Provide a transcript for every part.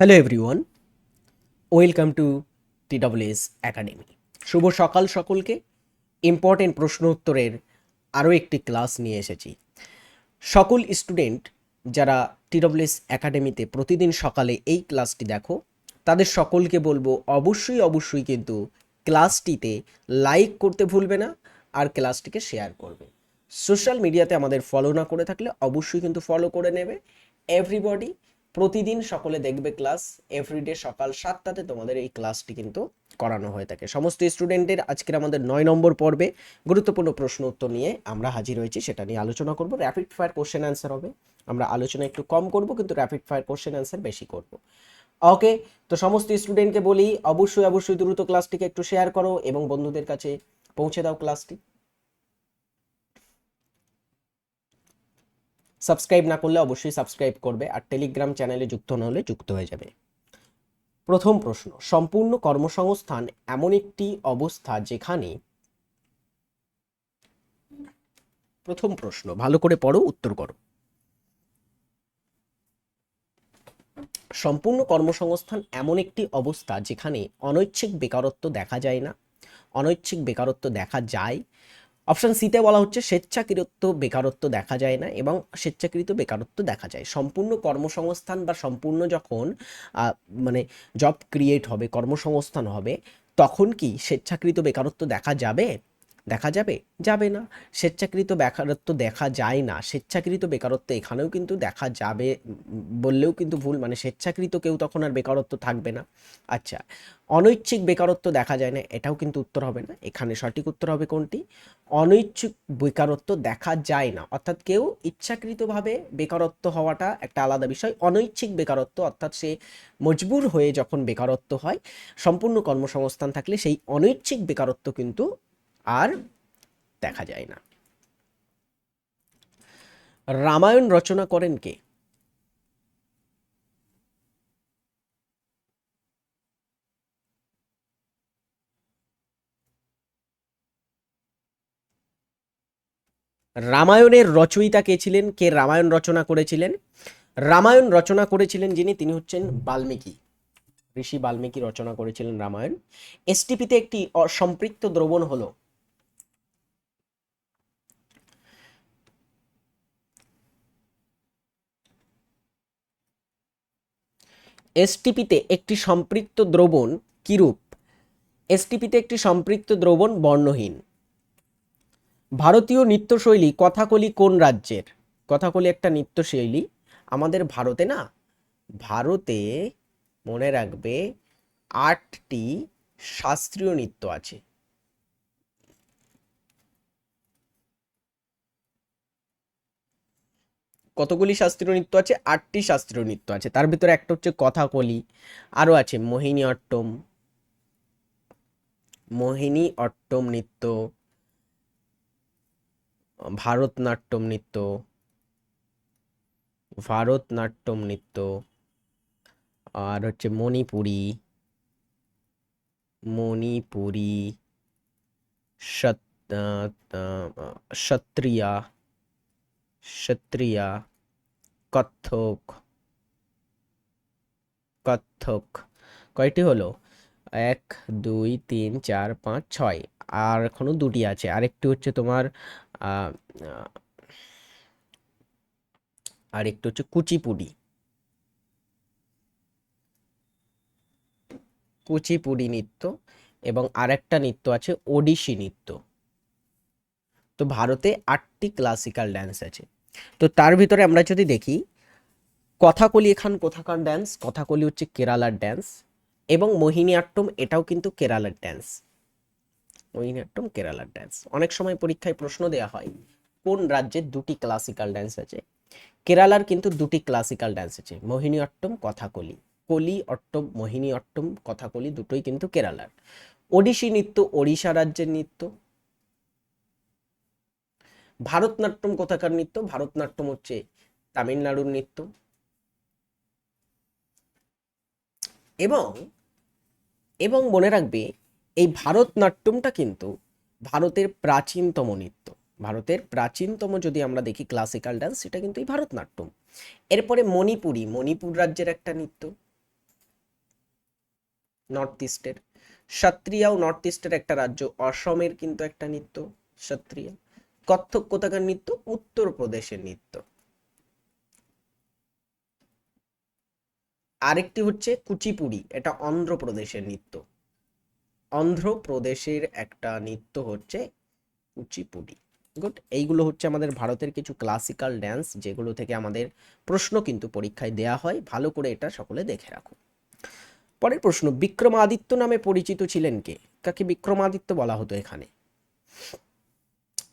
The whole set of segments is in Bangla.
Hello everyone welcome to TWS academy শুভ সকাল সকলকে। ইম্পর্টেন্ট প্রশ্ন উত্তরের আরও একটি ক্লাস নিয়ে এসেছি। সকল স্টুডেন্ট যারা টিডব্লিউএস একাডেমিতে প্রতিদিন সকালে এই ক্লাসটি দেখো, তাদের সকলকে বলব, অবশ্যই অবশ্যই কিন্তু ক্লাসটিতে লাইক করতে ভুলবে না আর ক্লাসটিকে শেয়ার করবে। সোশ্যাল মিডিয়াতে আমাদের ফলো না করে থাকলে অবশ্যই কিন্তু ফলো করে নেবে। এভরিবডি প্রতিদিন সকলে দেখবে ক্লাস এভরিডে সকাল সাতটাতে তোমাদের এই ক্লাসটি কিন্তু করানো হয়ে থাকে। সমস্ত স্টুডেন্টের আজকের আমাদের নয় নম্বর পর্বে গুরুত্বপূর্ণ প্রশ্ন উত্তর নিয়ে আমরা হাজির হয়েছি, সেটা নিয়ে আলোচনা করব। র্যাপিড ফায়ার কোশ্চেন অ্যান্সার হবে। আমরা আলোচনা একটু কম করব, কিন্তু র্যাপিড ফায়ার কোশ্চেন অ্যান্সার বেশি করব। ওকে তো সমস্ত স্টুডেন্টকে বলি, অবশ্যই অবশ্যই দ্রুত ক্লাসটিকে একটু শেয়ার করো এবং বন্ধুদের কাছে পৌঁছে দাও ক্লাসটি সাবস্ক্রাইব না করলে অবশ্যই সাবস্ক্রাইব করবে আর টেলিগ্রাম চ্যানেলে যুক্ত না হলে যুক্ত হয়ে যাবে। প্রথম প্রশ্ন, সম্পূর্ণ কর্মসংস্থান এমন একটি অবস্থা যেখানে প্রথম প্রশ্ন, ভালো করে পড়ো, উত্তর করো। সম্পূর্ণ কর্মসংস্থান এমন একটি অবস্থা যেখানে অনৈচ্ছিক বেকারত্ব দেখা যায় না, অনৈচ্ছিক বেকারত্ব দেখা যায় অপশন সিতে বলা হচ্ছে স্বেচ্ছাকৃত বেকারত্ব দেখা যায় না এবং স্বেচ্ছাকৃত বেকারত্ব দেখা যায়। সম্পূর্ণ কর্মসংস্থান বা সম্পূর্ণ যখন মানে জব ক্রিয়েট হবে, কর্মসংস্থান হবে, তখন কি স্বেচ্ছাকৃত বেকারত্ব দেখা যাবে? দেখা যাবে? যাবে না। স্বেচ্ছাকৃত বেকারত্ব দেখা যায় না। স্বেচ্ছাকৃত বেকারত্ব এখানেও কিন্তু দেখা যাবে, বললেও কিন্তু ভুল। মানে স্বেচ্ছাকৃত কেউ তখন আর বেকারত্ব থাকবে না। আচ্ছা অনৈচ্ছিক বেকারত্ব দেখা যায় না, এটাও কিন্তু উত্তর হবে না। এখানে সঠিক উত্তর হবে কোনটি? অনৈচ্ছিক বেকারত্ব দেখা যায় না। অর্থাৎ কেউ ইচ্ছাকৃতভাবে বেকারত্ব হওয়াটা একটা আলাদা বিষয়। অনৈচ্ছিক বেকারত্ব, অর্থাৎ সে মজবুর হয়ে যখন বেকারত্ব হয়, সম্পূর্ণ কর্মসংস্থান থাকলে সেই অনৈচ্ছিক বেকারত্ব কিন্তু আর দেখা যায় না। রামায়ণ রচনা করেন কে? রামায়ণের রচয়িতা কে ছিলেন? কে রামায়ণ রচনা করেছিলেন? রামায়ণ রচনা করেছিলেন যিনি, তিনি হচ্ছেন বাল্মীকি। ঋষি বাল্মীকি রচনা করেছিলেন রামায়ণ। এসটিপিতে একটি অ- সম্পৃক্ত দ্রবণ হলো এসটিপিতে একটি সম্পৃক্ত দ্রবণ কিরূপ? এসটিপিতে একটি সম্পৃক্ত দ্রবণ বর্ণহীন। ভারতীয় নৃত্যশৈলী কথাকলি কোন রাজ্যের? কথাকলি একটা নৃত্যশৈলী আমাদের ভারতে না? ভারতে মনে রাখবে আটটি শাস্ত্রীয় নৃত্য আছে। কতগুলি শাস্ত্রীয় নৃত্য আছে? আটটি শাস্ত্রীয় নৃত্য আছে। তার ভিতরে একটা হচ্ছে কথাকলি আরও আছে মোহিনী অট্টম মোহিনী অট্টম নৃত্য, ভারতনাট্যম নৃত্য ভারতনাট্যম নৃত্য, আর হচ্ছে মণিপুরি মণিপুরি সত- সত্রিয়া সত্রিয়া কত্থক। কত্থক। কয়টি হলো? এক, দুই, তিন, চার, পাঁচ, ছয়। আর এখনও দুটি আছে। আরেকটি হচ্ছে তোমার আরেকটি হচ্ছে কুচিপুডি। কুচিপুডি নৃত্য এবং আরেকটা নৃত্য আছে ওডিসি নৃত্য। তো ভারতে আটটি ক্লাসিক্যাল ড্যান্স আছে। তো তার ভিতরে আমরা যদি দেখি, কথাকলি এখান কোথাকার ড্যান্স কথাকলি হচ্ছে কেরালার ড্যান্স এবং মোহিনীআট্টম এটাও কিন্তু কেরালার ড্যান্স মোহিনীআট্টম কেরালার ড্যান্স অনেক সময় পরীক্ষায় প্রশ্ন দেওয়া হয়, কোন রাজ্যের দুটি ক্লাসিক্যাল ড্যান্স আছে? কেরালার কিন্তু দুটি ক্লাসিক্যাল ড্যান্স আছে মোহিনীঅট্টম কথাকলি। কলি অট্টম মোহিনী অট্টম কথাকলি দুটোই কিন্তু কেরালার। ওডিসি নৃত্য, ওড়িশা রাজ্যের নৃত্য ভারতনাট্যম কোথাকার নৃত্য? ভারতনাট্যম হচ্ছে তামিলনাড়ুর নৃত্য। এবং এবং মনে রাখবে, এই ভারতনাট্যমটা কিন্তু ভারতের প্রাচীনতম নৃত্য। ভারতের প্রাচীনতম যদি আমরা দেখি ক্লাসিক্যাল ডান্স সেটা কিন্তু এই ভারতনাট্যম। এরপরে মণিপুরি, মণিপুর রাজ্যের একটা নৃত্য। নর্থ ইস্টের সত্রিয়াও নর্থ ইস্টের একটা রাজ্য। অসমের কিন্তু একটা নৃত্য, সত্রিয়া। কত্থক কোথাকার নৃত্য, উত্তরপ্রদেশের নৃত্য। আরেকটি হচ্ছে কুচিপুড়ি, এটা অন্ধ্রপ্রদেশের নৃত্য। অন্ধ্রপ্রদেশের একটা নৃত্য হচ্ছে কুচিপুড়ি। গুড, এইগুলো হচ্ছে আমাদের ভারতের কিছু ক্লাসিক্যাল ড্যান্স যেগুলো থেকে আমাদের প্রশ্ন কিন্তু পরীক্ষায় দেয়া হয়। ভালো করে এটা সকলে দেখে রাখো। পরের প্রশ্ন, বিক্রমাদিত্য নামে পরিচিত ছিলেন কে? কাকে বিক্রমাদিত্য বলা হতো এখানে?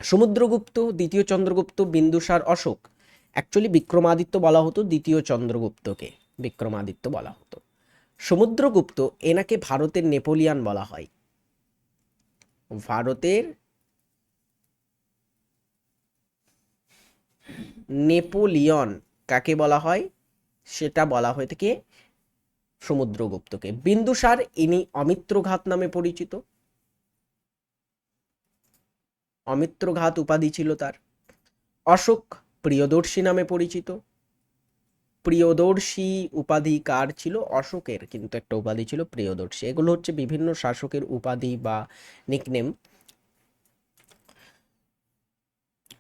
সমুদ্রগুপ্ত, দ্বিতীয় চন্দ্রগুপ্ত, বিন্দুসার অশোক। অ্যাকচুয়ালি বিক্রমাদিত্য বলা হতো দ্বিতীয় চন্দ্রগুপ্তকে। বিক্রমাদিত্য বলা হতো। সমুদ্রগুপ্ত এনাকে ভারতের নেপোলিয়ান বলা হয়। ভারতের নেপোলিয়ন কাকে বলা হয়? সেটা বলা হয়ে থাকে সমুদ্রগুপ্তকে। বিন্দুসার ইনি অমিত্রঘাত নামে পরিচিত। অমিত্রঘাত উপাধি ছিল তার। অশোক প্রিয়দর্শী নামে পরিচিত। প্রিয়দর্শী উপাধি কার ছিল? অশোকের কিন্তু একটা উপাধি ছিল প্রিয়দর্শী। এগুলো হচ্ছে বিভিন্ন শাসকের উপাধি বা নিকনেম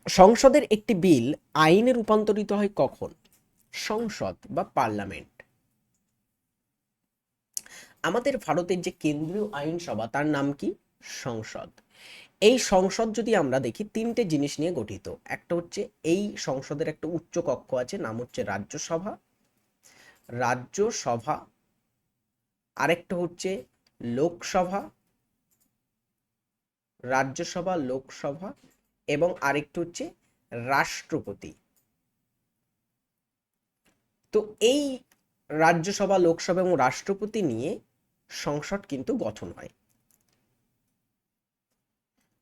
সংসদের একটি বিল আইনে রূপান্তরিত হয় কখন? সংসদ বা পার্লামেন্ট। আমাদের ভারতের যে কেন্দ্রীয় আইনসভা, তার নাম কি? সংসদ। এই সংসদ যদি আমরা দেখি, তিনটে জিনিস নিয়ে গঠিত। একটা হচ্ছে এই সংসদের একটা উচ্চ কক্ষ আছে, নাম হচ্ছে রাজ্যসভা। রাজ্যসভা, আরেকটা হচ্ছে লোকসভা। রাজ্যসভা, লোকসভা এবং আরেকটা হচ্ছে রাষ্ট্রপতি। তো এই রাজ্যসভা, লোকসভা এবং রাষ্ট্রপতি নিয়ে সংসদ কিন্তু গঠন হয়।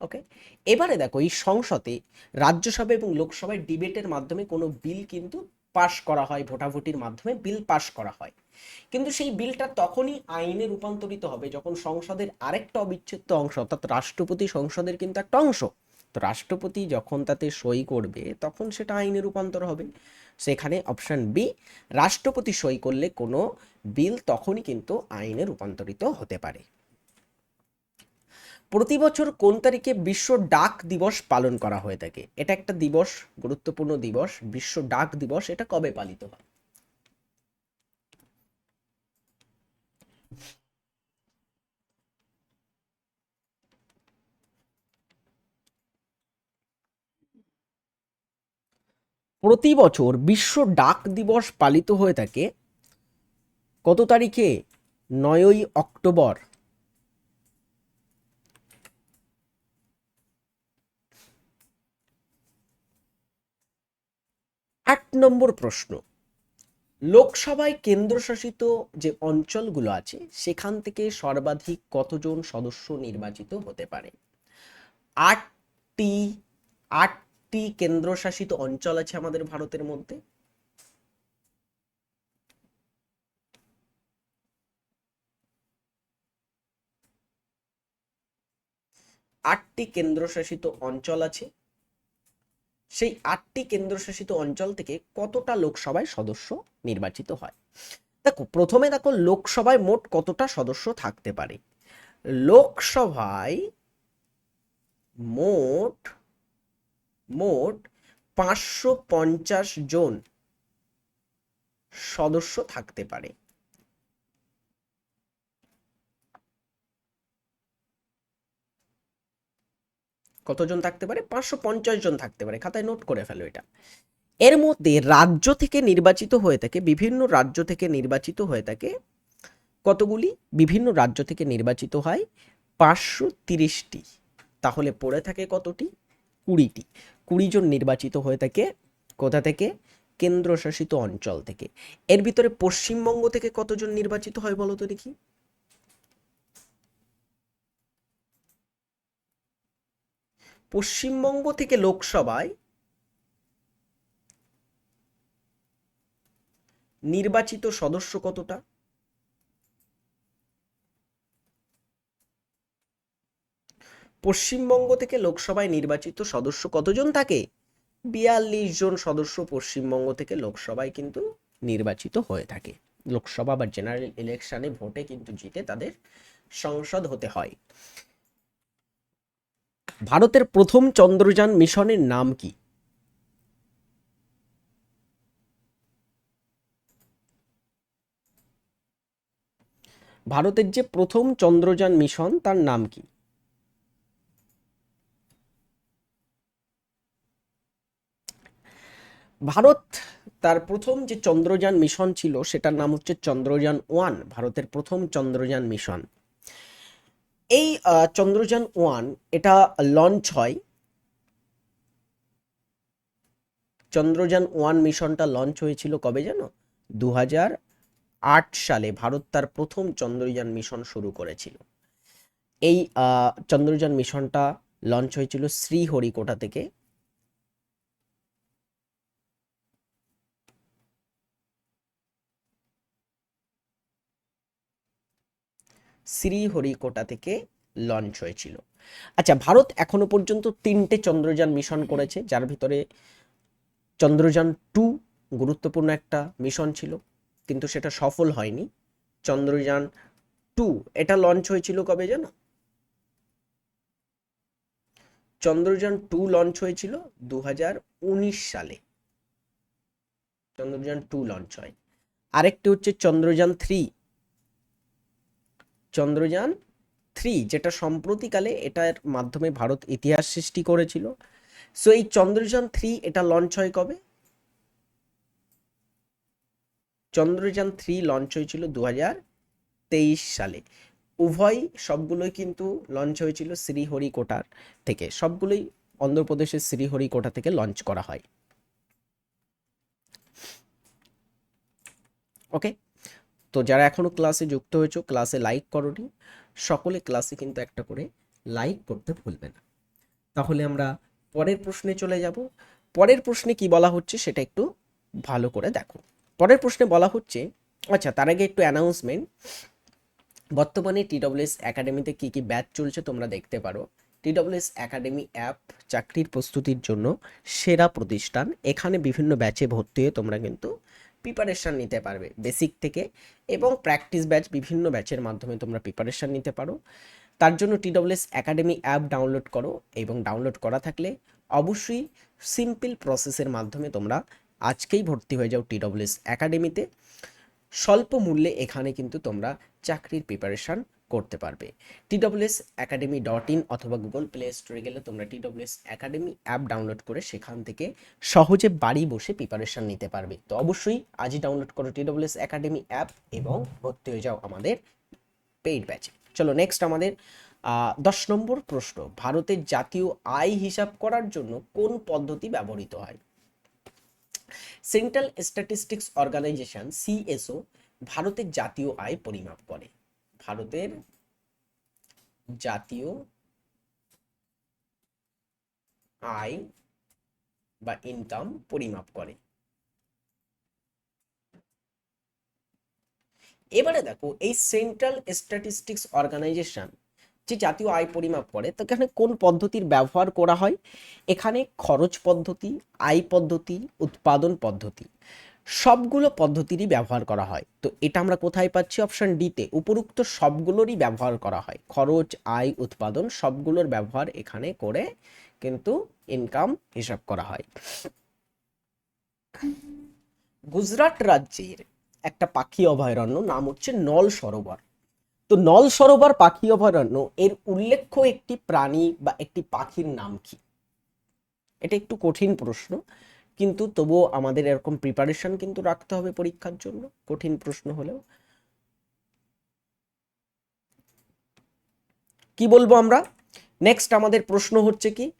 ওকে এবারে দেখো, এই সংসদে রাজ্যসভা এবং লোকসভায় ডিবেটের মাধ্যমে কোনো বিল কিন্তু পাশ করা হয়, ভোটাভুটির মাধ্যমে বিল পাশ করা হয়। কিন্তু সেই বিলটা তখনই আইনে রূপান্তরিত হবে যখন সংসদের আরেকটা অবিচ্ছেদ্য অংশ, অর্থাৎ রাষ্ট্রপতি সংসদের কিন্তু একটা অংশ। তো রাষ্ট্রপতি যখন তাতে সই করবে, তখন সেটা আইনে রূপান্তর হবে। সেখানে অপশন বি রাষ্ট্রপতি সই করলে কোনো বিল তখনই কিন্তু আইনে রূপান্তরিত হতে পারে। প্রতি বছর কোন তারিখে বিশ্ব ডাক দিবস পালন করা হয়ে থাকে? এটা একটা দিবস, গুরুত্বপূর্ণ দিবস, বিশ্ব ডাক দিবস, এটা কবে পালিত হয়? প্রতি বছর বিশ্ব ডাক দিবস পালিত হয়ে থাকে কত তারিখে? নয়ই অক্টোবর। এক নম্বর প্রশ্ন। লোকসভায় কেন্দ্রশাসিত যে অঞ্চলগুলো আছে, সেখান থেকে সর্বাধিক কতজন সদস্য নির্বাচিত হতে পারে? আটটি আটটি কেন্দ্রশাসিত অঞ্চল আছে আমাদের ভারতের মধ্যে। আটটি কেন্দ্রশাসিত অঞ্চল আছে। সেই আটটি কেন্দ্রশাসিত অঞ্চল থেকে কতটা লোকসভায় সদস্য নির্বাচিত হয়? দেখো, প্রথমে দেখো লোকসভায় মোট কতটা সদস্য থাকতে পারে? লোকসভায় মোট মোট পাঁচশো পঞ্চাশ জন সদস্য থাকতে পারে। কতজন থাকতে পারে? পাঁচশো পঞ্চাশ জন থাকতে পারে। খাতায় নোট করে ফেলো এটা। এর মধ্যে রাজ্য থেকে নির্বাচিত হয়ে থাকে, বিভিন্ন রাজ্য থেকে নির্বাচিত হয়ে থাকে কতগুলি? বিভিন্ন রাজ্য থেকে নির্বাচিত হয় পাঁচশো তিরিশটি। তাহলে পড়ে থাকে কতটি? কুড়িটি। কুড়ি জন নির্বাচিত হয়ে থাকে কোথা থেকে? কেন্দ্রশাসিত অঞ্চল থেকে। এর ভিতরে পশ্চিমবঙ্গ থেকে কতজন নির্বাচিত হয় বলো তো দেখি। পশ্চিমবঙ্গ থেকে লোকসভায় নির্বাচিত সদস্য কতটা? পশ্চিমবঙ্গ থেকে লোকসভায় নির্বাচিত সদস্য কতজন থাকে? বিয়াল্লিশ জন সদস্য পশ্চিমবঙ্গ থেকে লোকসভায় কিন্তু নির্বাচিত হয়ে থাকে। লোকসভা বা জেনারেল ইলেকশনে ভোটে কিন্তু জিতে তাদের সংসদ হতে হয়। ভারতের প্রথম চন্দ্রযান মিশনের নাম কি? ভারতের যে প্রথম চন্দ্রযান মিশন, তার নাম কি? ভারত তার প্রথম যে চন্দ্রযান মিশন ছিল, সেটার নাম হচ্ছে চন্দ্রযান ওয়ান, ভারতের প্রথম চন্দ্রযান মিশন। এই চন্দ্রযান ওয়ান এটা লঞ্চ হয়। চন্দ্রযান ওয়ান মিশনটা লঞ্চ হয়েছিল কবে জানো? দু সালে ভারত তার প্রথম চন্দ্রযান মিশন শুরু করেছিল। এই চন্দ্রযান মিশনটা লঞ্চ হয়েছিল শ্রীহরিকোটা থেকে। শ্রীহরিকোটা থেকে লঞ্চ হয়েছিল। আচ্ছা ভারত এখনও পর্যন্ত তিনটে চন্দ্রযান মিশন করেছে, যার ভিতরে চন্দ্রযান টু গুরুত্বপূর্ণ একটা মিশন ছিল, কিন্তু সেটা সফল হয়নি। চন্দ্রযান টু, এটা লঞ্চ হয়েছিল কবে জানো? চন্দ্রযান টু লঞ্চ হয়েছিল দু হাজার উনিশ সালে। চন্দ্রযান টু লঞ্চ হয়। আরেকটি হচ্ছে চন্দ্রযান থ্রি চন্দ্রযান থ্রি যেটা সম্প্রতিকালে এটার মাধ্যমে ভারত ইতিহাস সৃষ্টি করেছিল। সো এই চন্দ্রযান থ্রি এটা লঞ্চ হয় কবে? চন্দ্রযান থ্রি লঞ্চ হয়েছিল দু তেইশ সালে। উভয় সবগুলোই কিন্তু লঞ্চ হয়েছিল শ্রীহরিকোটার থেকে। সবগুলোই অন্ধ্রপ্রদেশের শ্রীহরিকোটা থেকে লঞ্চ করা হয়। ওকে তো যারা এখনও ক্লাসে যুক্ত হয়েছো ক্লাসে লাইক করনি, সকলে ক্লাসে কিন্তু একটা করে লাইক করতে ভুলবে না। তাহলে আমরা পরের প্রশ্নে চলে যাব। পরের প্রশ্নে কি বলা হচ্ছে সেটা একটু ভালো করে দেখো। পরের প্রশ্নে বলা হচ্ছে আচ্ছা তার আগে একটু অ্যানাউন্সমেন্ট বর্তমানে টিডব্লিউএস একাডেমিতে কি কি ব্যাচ চলছে তোমরা দেখতে পারো। টিডব্লিউএস একাডেমি অ্যাপ চাকরির প্রস্তুতির জন্য সেরা প্রতিষ্ঠান। এখানে বিভিন্ন ব্যাচে ভর্তি হয়ে তোমরা কিন্তু প্রিপারেশান নিতে পারবে বেসিক থেকে এবং প্র্যাকটিস ব্যাচ বিভিন্ন ব্যাচের মাধ্যমে তোমরা প্রিপারেশান নিতে পারো। তার জন্য টিডব্লিউএস একাডেমি অ্যাপ ডাউনলোড করো এবং ডাউনলোড করা থাকলে অবশ্যই সিম্পল প্রসেসের মাধ্যমে তোমরা আজকেই ভর্তি হয়ে যাও টিডব্লিউএস একাডেমিতে স্বল্প মূল্যে এখানে কিন্তু তোমরা চাকরির প্রিপারেশান করতে পারবে। টিডব্লিউএস একাডেমি ডট ইন অথবা গুগল প্লে স্টোরে গেলে তোমরা টিডব্লিউএস একাডেমি অ্যাপ ডাউনলোড করে সেখান থেকে সহজে বাড়ি বসে প্রিপারেশান নিতে পারবে। তো অবশ্যই আজই ডাউনলোড করো টিডব্লিউএস একাডেমি অ্যাপ এবং ভর্তি হয়ে যাও আমাদের পেইড ব্যাচে চলো নেক্সট আমাদের দশ নম্বর প্রশ্ন, ভারতের জাতীয় আয় হিসাব করার জন্য কোন পদ্ধতি ব্যবহৃত হয়? সেন্ট্রাল স্ট্যাটিস্টিক্স অর্গানাইজেশন সিএসও ভারতের জাতীয় আয় পরিমাপ করে। ভারতের জাতীয় আয় বা ইনকাম পরিমাপ করে। এবারে দেখো, এই সেন্ট্রাল স্ট্যাটিস্টিক্স অর্গানাইজেশন যে জাতীয় আয় পরিমাপ করে, তো এখানে কোন পদ্ধতির ব্যবহার করা হয়? এখানে খরচ পদ্ধতি, আয় পদ্ধতি, উৎপাদন পদ্ধতি। সবগুলো পদ্ধতিরই ব্যবহার করা হয়। তো এটা আমরা কোথায় পাচ্ছি? অপশন ডিতে উপরোক্ত সবগুলোরই ব্যবহার করা হয়। খরচ, আয়, উৎপাদন সবগুলোর ব্যবহার এখানে করে কিন্তু ইনকাম হিসাব করা হয়। গুজরাট রাজ্যের একটা পাখি অভয়ারণ্য নাম হচ্ছে নল সরোবর। তো নল সরোবর পাখি অভয়ারণ্য, এর উল্লেখ্য একটি প্রাণী বা একটি পাখির নাম কি? এটা একটু কঠিন প্রশ্ন। কিন্তু তবুও আমাদের এরকম প্রিপারেশন কিন্তু রাখতে হবে পরীক্ষার জন্য, কঠিন প্রশ্ন হলেও। কি বলব আমরা? নেক্সট আমাদের প্রশ্ন হচ্ছে কি,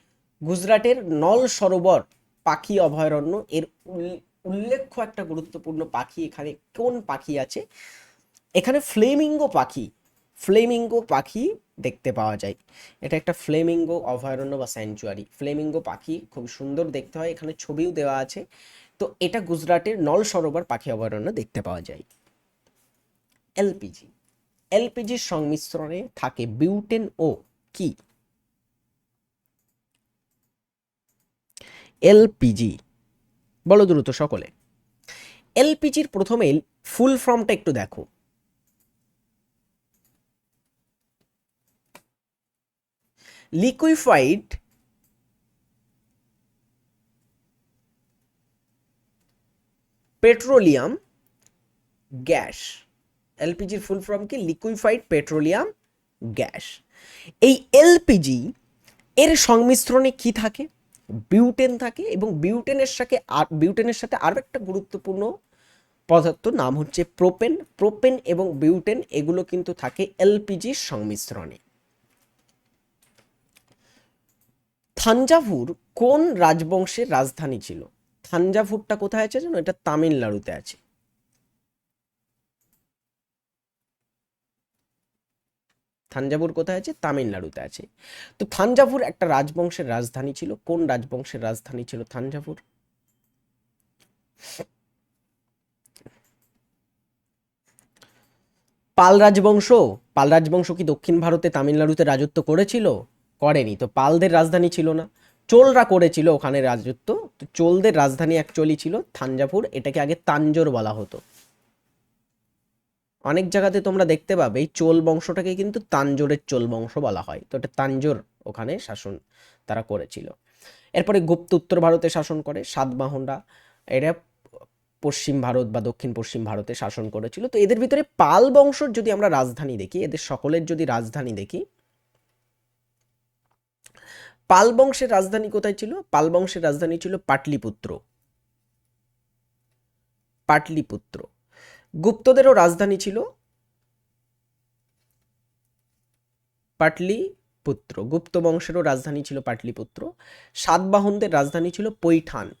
গুজরাটের নল সরোবর পাখি অভয়ারণ্য, এর উল- উল্লেখ্য একটা গুরুত্বপূর্ণ পাখি এখানে কোন পাখি আছে? এখানে ফ্লেমিঙ্গো পাখি ফ্লেমিঙ্গো পাখি দেখতে পাওয়া যায়। এটা একটা ফ্লেমিঙ্গো অভয়ারণ্য বা স্যাঞ্চুয়ারি। ফ্লেমিঙ্গো পাখি খুব সুন্দর দেখতে হয়, এখানে ছবিও দেওয়া আছে। তো এটা গুজরাটের নল সরোবর পাখি অভয়ারণ্য দেখতে পাওয়া যায়। এলপিজি। এলপিজির সংমিশ্রণে থাকে বিউটেন ও কি? এলপিজি। বলো দ্রুত সকলে। এলপিজির প্রথমে ফুল ফর্মটা একটু দেখো। লিকুইফাইড পেট্রোলিয়াম গ্যাস এলপিজির ফুল ফর্ম কি? লিকুইফাইড পেট্রোলিয়াম গ্যাস এই এলপিজি এর সংমিশ্রণে কি থাকে? বিউটেন থাকে এবং বিউটেনের সাথে আর বিউটেনের সাথে আরও একটা গুরুত্বপূর্ণ পদার্থ নাম হচ্ছে প্রোপেন প্রোপেন এবং বিউটেন এগুলো কিন্তু থাকে এলপিজির সংমিশ্রণে। থাঞ্জাভুর কোন রাজবংশের রাজধানী ছিল? থাঞ্জাভুরটা কোথায় আছে জানো? এটা তামিলনাড়ুতে আছে। থাঞ্জাভুর কোথায় আছে? তামিলনাড়ুতে আছে। তো থাঞ্জাভুর একটা রাজবংশের রাজধানী ছিল। কোন রাজবংশের রাজধানী ছিল থাঞ্জাভুর? পাল রাজবংশ। পাল রাজবংশ কি দক্ষিণ ভারতে তামিলনাড়ুতে রাজত্ব করেছিল? করেনি। তো পালদের রাজধানী ছিল না। চোলরা করেছিল ওখানে রাজত্ব। তো চোলদের রাজধানী অ্যাকচুয়ালি ছিল থাঞ্জাভুর। এটাকে আগে তাঞ্জোর বলা হতো। অনেক জায়গাতে তোমরা দেখতে পাবে এই চোল বংশটাকে কিন্তু তাঞ্জোরের চোল বংশ বলা হয়। তো এটা তাঞ্জোর ওখানে শাসন তারা করেছিল। এরপরে গুপ্ত উত্তর ভারতে শাসন করে সাতবাহনরা এরা পশ্চিম ভারত বা দক্ষিণ পশ্চিম ভারতে শাসন করেছিল। তো এদের ভিতরে পাল বংশর যদি আমরা রাজধানী দেখি, এদের সকলের যদি রাজধানী দেখি পাল বংশের রাজধানী কোথায় ছিল? পাল বংশের রাজধানী ছিল পাটলিপুত্র। পাটলিপুত্র। গুপ্তদেরও রাজধানী ছিল পাটলিপুত্র। গুপ্ত বংশেরও রাজধানী ছিল পাটলিপুত্র। সাতবাহনদের রাজধানী ছিল পৈঠান।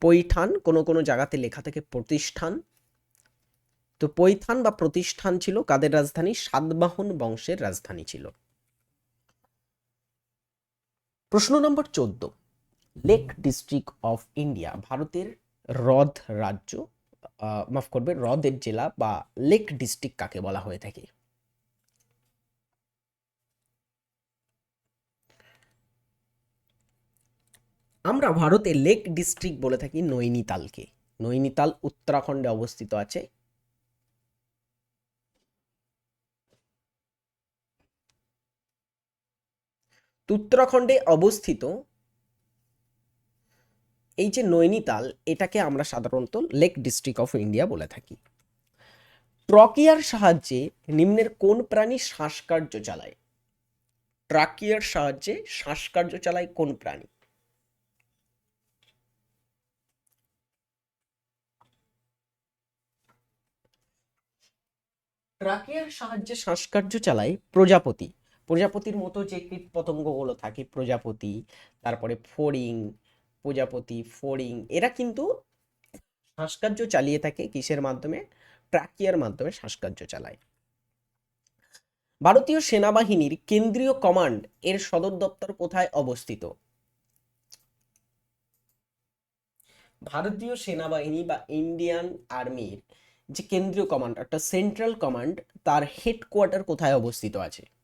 পৈঠান কোনো কোনো জায়গাতে লেখা থেকে প্রতিষ্ঠান। তো পৈথান বা প্রতিষ্ঠান ছিল কাদের রাজধানী? সাতবাহন বংশের রাজধানী ছিল। প্রশ্ন নম্বর চোদ্দ। লেক ডিস্ট্রিক্ট অফ ইন্ডিয়া ভারতের হ্রদ রাজ্য মাফ করবে, হ্রদের জেলা বা লেক ডিস্ট্রিক্ট কাকে বলা হয়ে থাকে? আমরা ভারতে লেক ডিস্ট্রিক্ট বলে থাকি নৈনিতালকে। নৈনিতাল উত্তরাখণ্ডে অবস্থিত আছে। উত্তরাখণ্ডে অবস্থিত এই যে নৈনিতাল, এটাকে আমরা সাধারণত লেক ডিস্ট্রিক্ট অফ ইন্ডিয়া বলে থাকি। ট্রকিয়ার সাহায্যে নিম্নের কোন প্রাণী শ্বাসকার্য চালায়? ট্রাকিয়ার সাহায্যে শ্বাসকার্য চালায় কোন প্রাণী? ট্রাকিয়ার সাহায্যে শ্বাসকার্য চালায় প্রজাপতি। প্রজাপতির মতো যে কীট পতঙ্গগুলো থাকে, প্রজাপতি, তারপরে ফড়িং, প্রজাপতি, ফড়িং, এরা কিন্তু শ্বাসকার্য চালিয়ে থাকে কিসের মাধ্যমে? ট্রাকিয়ার মাধ্যমে শ্বাসকার্য চালায়। ভারতীয় সেনাবাহিনীর কেন্দ্রীয় কমান্ড এর সদর দপ্তর কোথায় অবস্থিত? ভারতীয় সেনাবাহিনী বা ইন্ডিয়ান আর্মির যে কেন্দ্রীয় কমান্ড একটা সেন্ট্রাল কমান্ড, তার হেডকোয়ার্টার কোথায় অবস্থিত আছে?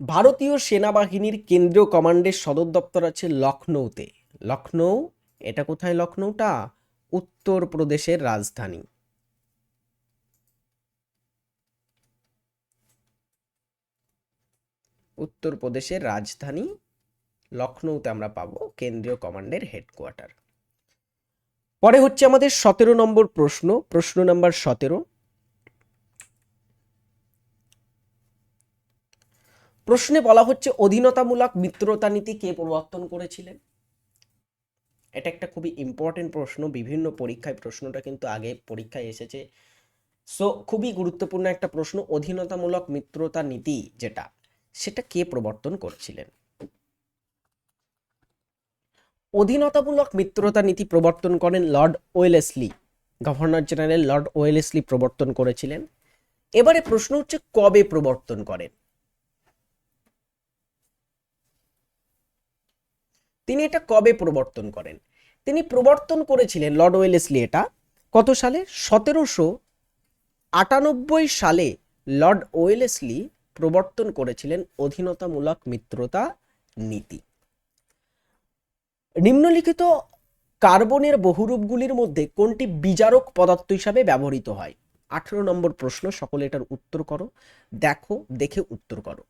ভারতীয় সেনাবাহিনীর কেন্দ্রীয় কমান্ডের সদর দপ্তর আছে লখনৌতে। লখনৌ? এটা কোথায় লখনৌটা? উত্তর প্রদেশের রাজধানী। উত্তর প্রদেশের রাজধানী লখনৌতে আমরা পাবো কেন্দ্রীয় কমান্ডের হেডকোয়ার্টার। পরে হচ্ছে আমাদের সতেরো নম্বর প্রশ্ন। প্রশ্ন নম্বর সতেরো। প্রশ্নে বলা হচ্ছে অধীনতামূলক মিত্রতা নীতি কে প্রবর্তন করেছিলেন? এটা একটা খুবই ইম্পর্টেন্ট প্রশ্ন। বিভিন্ন পরীক্ষায় প্রশ্নটা কিন্তু আগে পরীক্ষায় এসেছে। সো খুবই গুরুত্বপূর্ণ একটা প্রশ্ন, অধীনতামূলক মিত্রতা নীতি যেটা, সেটা কে প্রবর্তন করেছিলেন? অধীনতামূলক মিত্রতা নীতি প্রবর্তন করেন Lord Wellesley, governor general Lord Wellesley প্রবর্তন করেছিলেন। এবারে প্রশ্ন হচ্ছে কবে প্রবর্তন করেন? তিনি এটা কবে প্রবর্তন করেন? তিনি প্রবর্তন করেছিলেন লর্ড ওয়েলেসলি এটা কত সালে? সতেরোশো আটানব্বই সালে লর্ড ওয়েলেসলি প্রবর্তন করেছিলেন অধীনতামূলক মিত্রতা নীতি। নিম্নলিখিত কার্বনের বহুরূপগুলির মধ্যে কোনটি বিজারক পদার্থ হিসাবে ব্যবহৃত হয়? আঠেরো নম্বর প্রশ্ন, সকলে এটার উত্তর করো। দেখো, দেখে উত্তর করো।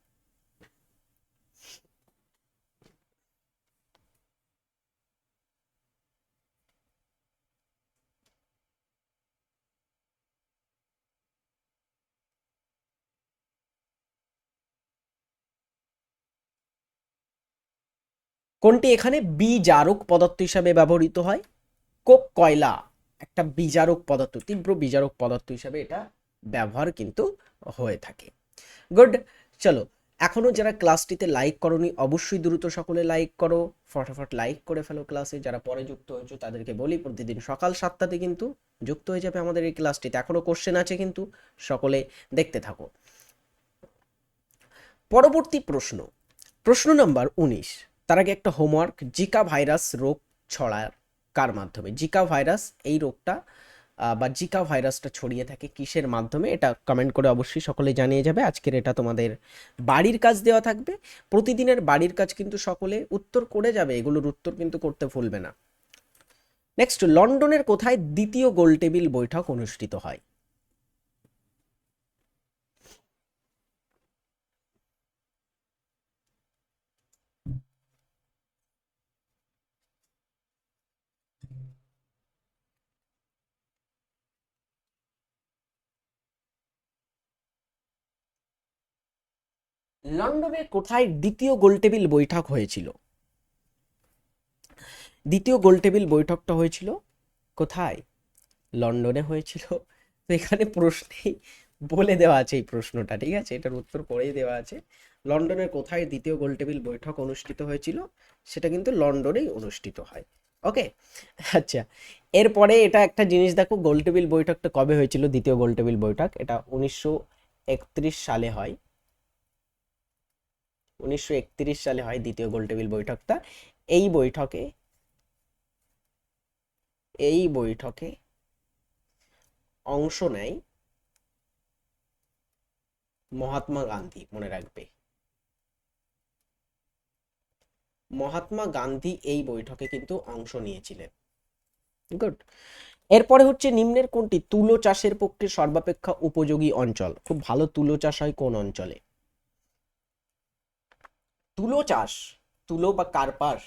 কোনটি এখানে বিজারক পদার্থ হিসাবে ব্যবহৃত হয়? কোক, কয়লা, একটা বিজারক পদার্থ, তীব্র বিজারক পদার্থ হিসাবে এটা ব্যবহার কিন্তু হয়ে থাকে। গুড, চলো, এখনও যারা ক্লাসটিতে লাইক করনি, অবশ্যই দ্রুত সকলে লাইক করো, ফটাফট লাইক করে ফেলো ক্লাসে, যারা পরে যুক্ত হয়েছো তাদেরকে বলি, প্রতিদিন সকাল সাতটাতে কিন্তু যুক্ত হয়ে যাবে আমাদের এই ক্লাসটিতে, এখনও কোশ্চেন আছে কিন্তু সকলে দেখতে থাকো। পরবর্তী প্রশ্ন প্রশ্ন নাম্বার উনিশ তার আগে একটা হোমওয়ার্ক জিকা ভাইরাস রোগ ছড়ায় কার মাধ্যমে? জিকা ভাইরাস এই রোগটা বা জিকা ভাইরাসটা ছড়িয়ে থাকে কিসের মাধ্যমে? এটা কমেন্ট করে অবশ্যই সকলে জানিয়ে যাবে। আজকের এটা তোমাদের বাড়ির কাজ দেওয়া থাকবে। প্রতিদিনের বাড়ির কাজ কিন্তু সকলে উত্তর করে যাবে। এগুলোর উত্তর কিন্তু করতে ভুলবে না। নেক্সট লন্ডনের কোথায় দ্বিতীয় গোলটেবিল বৈঠক অনুষ্ঠিত হয়? লন্ডনে কোথায় দ্বিতীয় গোলটেবিল বৈঠক হয়েছিল। দ্বিতীয় গোলটেবিল বৈঠকটা হয়েছিল কোথায়? লন্ডনে হয়েছিল। তো এখানে প্রশ্নেই বলে দেওয়া আছে এই প্রশ্নটা, ঠিক আছে? এটার উত্তর করেই দেওয়া আছে। লন্ডনের কোথায় দ্বিতীয় গোলটেবিল বৈঠক অনুষ্ঠিত হয়েছিল, সেটা কিন্তু লন্ডনেই অনুষ্ঠিত হয়। ওকে? আচ্ছা এরপরে এটা একটা জিনিস দেখো গোলটেবিল বৈঠকটা কবে হয়েছিল দ্বিতীয় গোলটেবিল বৈঠক? এটা উনিশশো একত্রিশ সালে হয়। উনিশশো একত্রিশ সালে হয় দ্বিতীয় গোলটেবিল বৈঠকটা। এই বৈঠকে এই বৈঠকে অংশ নেয় মহাত্মা গান্ধী, মনে রাখবে। মহাত্মা গান্ধী এই বৈঠকে কিন্তু অংশ নিয়েছিলেন। গুড এরপরে হচ্ছে নিম্নের কোনটি? তুলো চাষের পক্ষে সর্বাপেক্ষা উপযোগী অঞ্চল। খুব ভালো তুলো চাষ হয় কোন অঞ্চলে? তুলো চাষ, তুলো বা কার্পাস।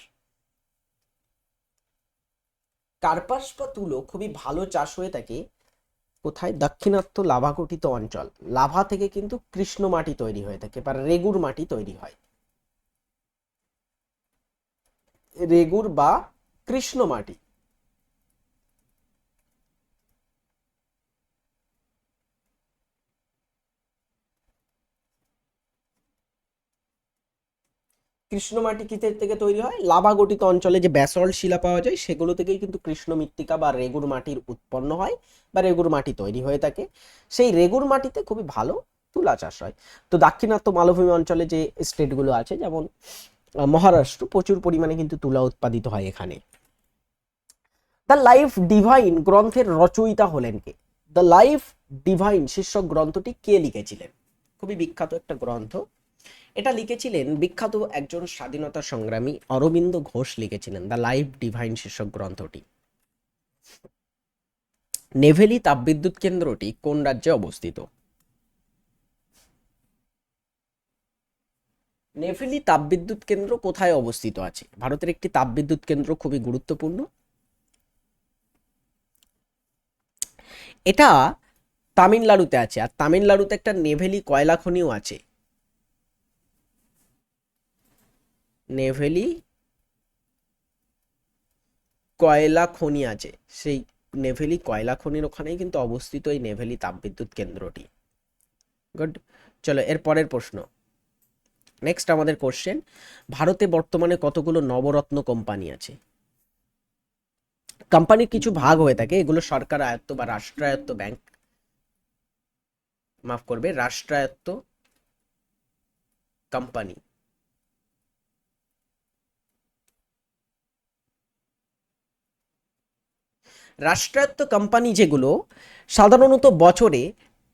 কার্পাস বা তুলো খুবই ভালো চাষ হয়ে থাকে কোথায়? দাক্ষিণাত্য লাভা গঠিত অঞ্চল। লাভা থেকে কিন্তু কৃষ্ণ মাটি তৈরি হয়ে থাকে বা রেগুর মাটি তৈরি হয়। রেগুর বা কৃষ্ণ মাটি। কৃষ্ণ মাটি কিসের থেকে তৈরি হয়। লাভা গঠিত অঞ্চলে যে ব্যাসল্ট শিলা পাওয়া যায়, সেগুলো থেকেই কিন্তু কৃষ্ণ মৃত্তিকা বা রেগুর মাটির উৎপন্ন হয় বা রেগুর মাটি তৈরি হয়ে থাকে। সেই রেগুর মাটিতে খুবই ভালো তুলা চাষ হয়। তো দাক্ষিণাত্য মালভূমি অঞ্চলে যে স্টেটগুলো আছে, যেমন মহারাষ্ট্র, প্রচুর পরিমাণে কিন্তু তুলা উৎপাদিত হয় এখানে। দ্য লাইফ ডিভাইন গ্রন্থের রচয়িতা হলেন কে? দ্য লাইফ ডিভাইন শীর্ষক গ্রন্থটি কে লিখেছিলেন? খুবই বিখ্যাত একটা গ্রন্থ। এটা লিখেছিলেন বিখ্যাত একজন স্বাধীনতা সংগ্রামী অরবিন্দ ঘোষ লিখেছিলেন, দ্য লাইফ ডিভাইন শীর্ষক গ্রন্থটি। নেভেলি তাপবিদ্যুৎ কেন্দ্রটি কোন রাজ্যে অবস্থিত? নেভেলি তাপবিদ্যুৎ কেন্দ্র কোথায় অবস্থিত আছে? ভারতের একটি তাপবিদ্যুৎ কেন্দ্র খুবই গুরুত্বপূর্ণ। এটা তামিলনাড়ুতে আছে, আর তামিলনাড়ুতে একটা নেভেলি কয়লা খনিও আছে। নেভেলি কয়লা খনি আছে। সেই নেভেলি কয়লা খনির ওখানেই কিন্তু অবস্থিত এই নেভেলি তাপবিদ্যুৎ কেন্দ্রটি। গুড। চলো, এর পরের প্রশ্ন। নেক্সট আমাদের কোশ্চেন ভারতে বর্তমানে কতগুলো নবরত্ন কোম্পানি আছে? কোম্পানির কিছু ভাগ হয়ে থাকে, এগুলো সরকার আয়ত্ত বা রাষ্ট্রায়ত্ত ব্যাংক মাফ করবে, রাষ্ট্রায়ত্ত কোম্পানি। রাষ্ট্রায়ত্ত কোম্পানি যেগুলো সাধারণত বছরে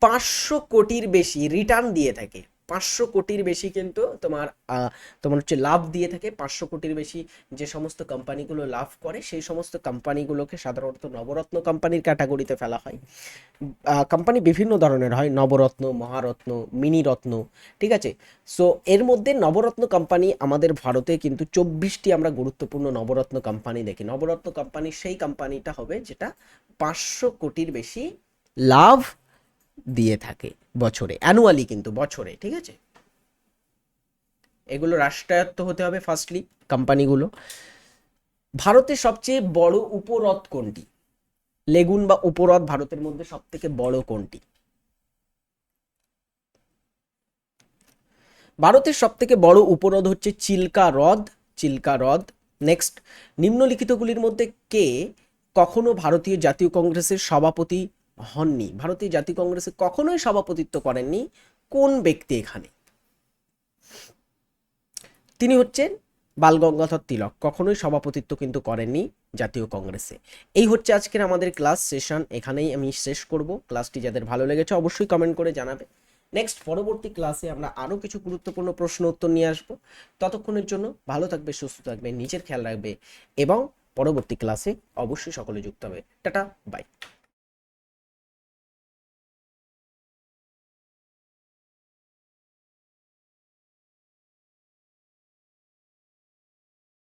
পাঁচশো কোটির বেশি রিটার্ন দিয়ে থাকে। পাঁচশো কোটির বেশি কিন্তু তোমার তোমার হচ্ছে লাভ দিয়ে থাকে। পাঁচশো কোটির বেশি যে সমস্ত কোম্পানিগুলো লাভ করে, সেই সমস্ত কোম্পানিগুলোকে সাধারণত নবরত্ন কোম্পানির ক্যাটাগরিতে ফেলা হয়। কোম্পানি বিভিন্ন ধরনের হয়, নবরত্ন, মহারত্ন মিনি রত্ন ঠিক আছে? সো এর মধ্যে নবরত্ন কোম্পানি আমাদের ভারতে কিন্তু চব্বিশটি আমরা গুরুত্বপূর্ণ নবরত্ন কোম্পানি দেখি। নবরত্ন কোম্পানি, সেই কোম্পানিটা হবে যেটা পাঁচশো কোটির বেশি লাভ দিয়ে থাকে বছরে অ্যানুয়ালি কিন্তু বছরে, ঠিক আছে? এগুলো রাষ্ট্রায়ত্ত হতে হবে ফার্স্টলি কোম্পানিগুলো ভারতের সবচেয়ে বড় উপহ্রদ কোনটি? লেগুন বা উপহ্রদ ভারতের মধ্যে সব থেকে বড় কোনটি? ভারতের সব থেকে বড় উপহ্রদ হচ্ছে চিল্কা হ্রদ চিল্কা হ্রদ। নেক্সট নিম্নলিখিতগুলির মধ্যে কে কখনো ভারতীয় জাতীয় কংগ্রেসের সভাপতি হননি। ভারতীয় জাতীয় কংগ্রেসে কখনোই সভাপতিত্ব করেননি কোন ব্যক্তি এখানে। তিনি হচ্ছেন বালগঙ্গাধর তিলক। কখনোই সভাপতিত্ব কিন্তু করেননি জাতীয় কংগ্রেসে। এই হচ্ছে আজকের আমাদের ক্লাস সেশন। এখানেই আমি শেষ করব। ক্লাসটি যাদের ভালো লেগেছে অবশ্যই কমেন্ট করে জানাবে। নেক্সট পরবর্তী ক্লাসে আমরা আরও কিছু গুরুত্বপূর্ণ প্রশ্ন উত্তর নিয়ে আসব। ততক্ষণের জন্য ভালো থাকবে, সুস্থ থাকবে, নিজের খেয়াল রাখবে এবং পরবর্তী ক্লাসে অবশ্যই সকলে যুক্ত হবে। Tata, bye.